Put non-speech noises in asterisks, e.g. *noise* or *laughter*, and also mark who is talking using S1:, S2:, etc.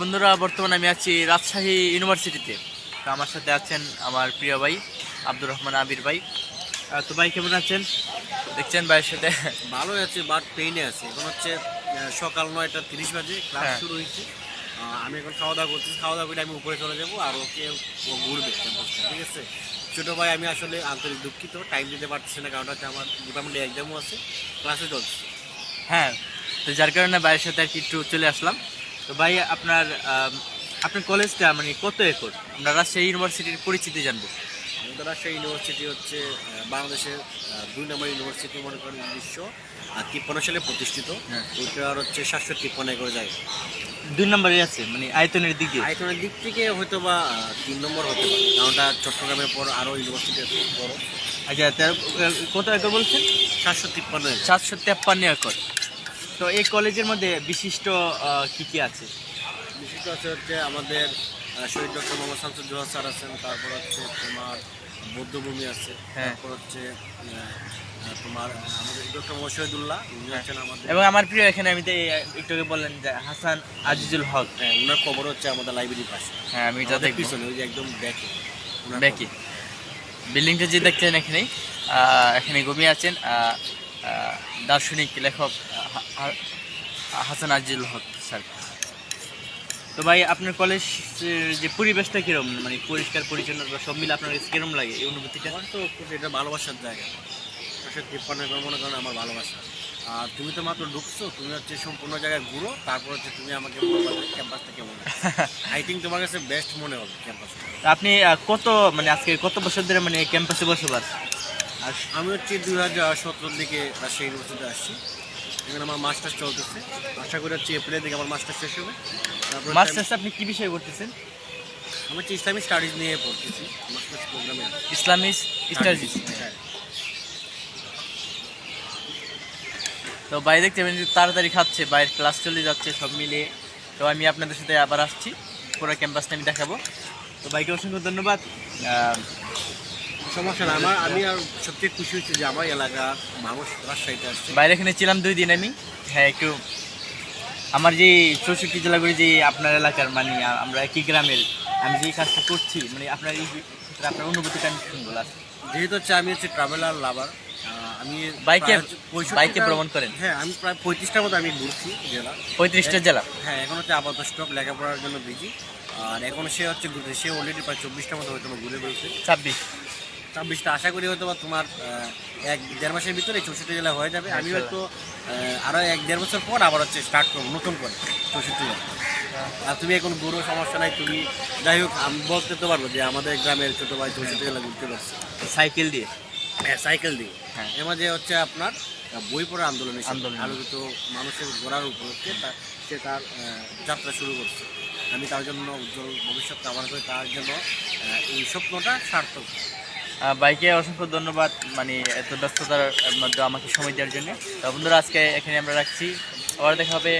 S1: বন্ধুরা বর্তমানে আমি আছি রাজশাহী ইউনিভার্সিটিতে। তো আমার সাথে আছেন আমার প্রিয় ভাই আব্দুর রহমান আবির ভাই। তো ভাই কেমন আছেন? দেখছেন ভাইয়ের সাথে?
S2: ভালোই আছে বাট পেইনে আছে। এখন হচ্ছে সকাল নয়টা তিরিশ বাজে ক্লাস
S1: হ্যাঁ।
S2: শুরু হয়েছে। আমি এখন খাওয়া দাওয়া করছি খাওয়া দাওয়া করে আমি উপরে চলে যাব আর ওকে ও ঘুরবে ঠিক আছে? ছোটো ভাই আমি আসলে আন্তরিক দুঃখিত। টাইম দিতে পারছি না কারণ হচ্ছে আমার ডিপার্টমেন্টে এক্সামও আছে ক্লাসে চলছে।
S1: হ্যাঁ তো যার কারণে বাইরের সাথে আর কি একটু চলে আসলাম। তো ভাই আপনার আপনার কলেজটা মানে কত একর? আমরা রাজশাহী ইউনিভার্সিটির পরিচিতি জানব।
S2: আমাদের রাজশাহী ইউনিভার্সিটি হচ্ছে বাংলাদেশের দুই নম্বর ইউনিভার্সিটি মনে করেন উনিশশো তিপ্পান্ন সালে প্রতিষ্ঠিত।
S1: হ্যাঁ।
S2: ওইটার হচ্ছে সাতশো তিপ্পান্ন একর জায়গা।
S1: দুই নম্বরে আছে মানে আয়তনের দিকে
S2: আয়তনের দিক থেকে হয়তো বা তিন নম্বর হতে পারে। কারণটা চট্টগ্রামের পর আরও ইউনিভার্সিটি আছে বড়।
S1: আচ্ছা কত একর বলছেন?
S2: সাতশো তিপ্পান্ন
S1: সাতশো তেপ্পান্ন একর। তো এই কলেজের মধ্যে বিশিষ্ট কি কি আছে?
S2: বিশিষ্ট আছে হচ্ছে আমাদের শহীদ ডক্টর মোহাম্মদ শামসুল জোহার স্যার আছেন তারপর হচ্ছে তোমার বৌদ্ধভূমি আছে
S1: হ্যাঁ।
S2: তারপর হচ্ছে তোমার আমাদের ডক্টর মোহাম্মদ শহীদুল্লাহ উনি হচ্ছেন আমাদের
S1: এবং আমার প্রিয় এখানে আমি একটু বললেন যে হাসান আজিজুল হক।
S2: হ্যাঁ ওনার খবর হচ্ছে আমাদের লাইব্রেরির পাশে।
S1: হ্যাঁ আমি এটা দেখব।
S2: পিছনে ওই যে একদম ব্যাকে। ওনার
S1: ব্যাকি। বিল্ডিংটা যে দেখছেন এখানেই আহ, এখানে ঘুমিয়ে আছেন দার্শনিক লেখক হাসান আজিজুল হক স্যার। তো ভাই আপনার কলেজ যে পরিবেশটা কিরম? মানে পরিষ্কার পরিচ্ছন্ন বা সব মিলে আপনার কাছে কিরম লাগে এই অনুভূতিটা?
S2: আমার তো এটা ভালোবাসার জায়গা। একর মনে করেন আমার ভালোবাসা। আর তুমি তো মাত্র ঢুকছো তুমি হচ্ছে সম্পূর্ণ জায়গায় ঘুরো তারপর হচ্ছে তুমি আমাকে ক্যাম্পাসটা কেমন। *laughs* আই থিঙ্ক তোমার কাছে বেস্ট মনে হবে ক্যাম্পাসটা
S1: তো আপনি কত মানে আজকে কত বছর ধরে মানে ক্যাম্পাসে বসবাস? আর
S2: আমি হচ্ছে দুই হাজার সতেরোর দিকে রাজশাহী ইউনিভার্সিটিতে আসছি। এখানে আমার মাস্টার্স চলতেছে। আশা করি হচ্ছে এপ্রিলের দিকে আমার মাস্টার শেষ হবে। তারপর
S1: মাস্টার্স আপনি কী বিষয়ে করতেছেন?
S2: আমি- হচ্ছে ইসলামিক স্টাডিজ নিয়ে পড়তেছি। মাস্টার্স প্রোগ্রামে
S1: ইসলামিক স্টাডিজ।
S2: হ্যাঁ।
S1: তো বাইরে দেখতে পাবেন তাড়াতাড়ি খাচ্ছে বাইরের ক্লাস চলে যাচ্ছে সব মিলিয়ে তো আমি আপনাদের সাথে আবার আসছি। পুরো ক্যাম্পাসটা আমি দেখাবো। তো বাইকে অসংখ্য ধন্যবাদ।
S2: সমস্যা না আমার আমি আর সবচেয়ে খুশি হচ্ছে যে আমার এলাকা মানুষ রাজশাহীতে আসছে
S1: বাইরে এখানে ছিলাম দুই দিন আমি। হ্যাঁ একটু আমার যে চৌষট্টি জেলাগুলি যে আপনার এলাকার মানে আমরা একই গ্রামের আমি যে কাজটা করছি মানে আপনার এই আপনার অনুভূতিটা আমি শুনব last।
S2: যেহেতু হচ্ছে আমি হচ্ছে ট্রাভেলার লাভার আমি
S1: বাইকে-
S2: প্রায় হচ্ছে 65
S1: বাইকে ভ্রমণ করেন?
S2: হ্যাঁ আমি প্রায় পঁয়ত্রিশটার মতো আমি ঘুরছি জেলা।
S1: পঁয়ত্রিশটা জেলা?
S2: হ্যাঁ এখন হচ্ছে আপাতত স্টপ লেখাপড়ার জন্য বিজি আর এখন সে হচ্ছে সে অলরেডি প্রায় চব্বিশটার মতো হয়তো ঘুরে বেরোছে
S1: ছাব্বিশ?
S2: ছাব্বিশটা আশা করি হয়তো বা তোমার এক দেড় মাসের ভিতরে চৌষট্টি জেলা হয়ে যাবে। আমি হয়তো আরও এক দেড় বছর পর আবার হচ্ছে স্টার্ট করব নতুন করে চৌষট্টি জেলা। আর তুমি এখন ঘুরো সমস্যা নাই তুমি যাই হোক আমি বলতে তো পারব যে আমাদের গ্রামের ছোটো ভাই চৌষট্টি জেলা ঘুরতে পারছে।
S1: সাইকেল দিয়ে?
S2: হ্যাঁ সাইকেল দিয়ে।
S1: হ্যাঁ।
S2: এর মাঝে হচ্ছে আপনার বই পড়া আন্দোলন
S1: আন্দোলন।
S2: আলোকিত মানুষের ঘোরার উপলক্ষে তা- সে তার যাত্রা শুরু করছে। আমি তার জন্য উজ্জ্বল ভবিষ্যৎ কামনা করি তার জন্য এই স্বপ্নটা সার্থক।
S1: বাইকে অসংখ্য ধন্যবাদ মানে এত ব্যস্ততার মধ্যে আমাকে সময় দেওয়ার জন্য। তো বন্ধুরা, আজকে এখানে আমরা রাখছি। আবার দেখা হবে।